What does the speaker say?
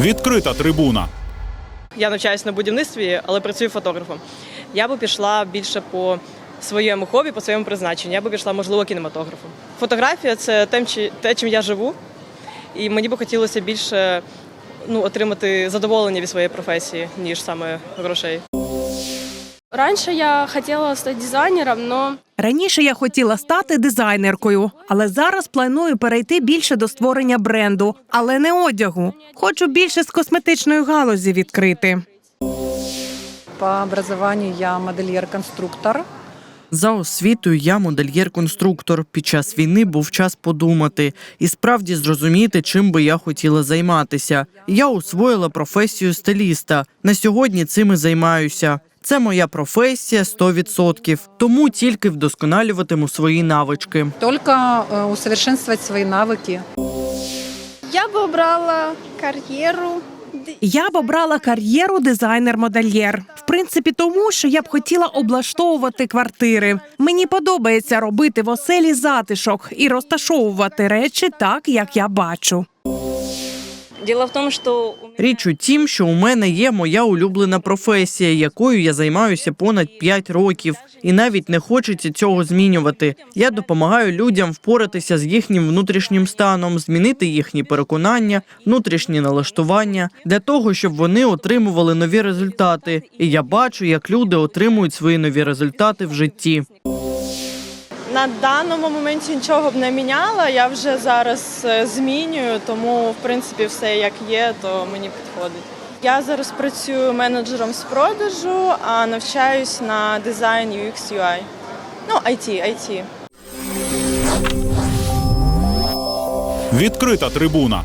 Відкрита трибуна. Я навчаюся на будівництві, але працюю фотографом. Я би пішла більше по своєму хобі, по своєму призначенню. Я би пішла, можливо, кінематографом. Фотографія це те, чим я живу, і мені би хотілося більше ну, отримати задоволення від своєї професії, ніж саме грошей. Раньше я хотела стать дизайнером, но Раніше я хотіла стати дизайнеркою, але зараз планую перейти більше до створення бренду, але не одягу. Хочу більше з косметичної галузі відкрити. По образованию я модельер-конструктор. За освітою я модельєр-конструктор. Під час війни був час подумати і справді зрозуміти, чим би я хотіла займатися. Я освоїла професію стиліста. На сьогодні цим і займаюся. Це моя професія 100%, тому тільки вдосконалюватиму свої навички. Только э, усовершенствовать свои навыки. я бы обрала карьеру. Я б обрала кар'єру дизайнер-модельєр. В принципі, тому що я б хотіла облаштовувати квартири. Мені подобається робити в оселі затишок і розташовувати речі так, як я бачу. Діло в тому, що Річ у тім, що у мене є моя улюблена професія, якою я займаюся понад 5 років, і навіть не хочеться цього змінювати. Я допомагаю людям впоратися з їхнім внутрішнім станом, змінити їхні переконання, внутрішні налаштування для того, щоб вони отримували нові результати. І я бачу, як люди отримують свої нові результати в житті. На даному моменті нічого б не міняла. Я вже зараз е, змінюю, тому в принципі все як є, то мені підходить. Я зараз працюю менеджером з продажу, а навчаюсь на дизайн UX UI. Ну, IT, IT. Відкрита трибуна.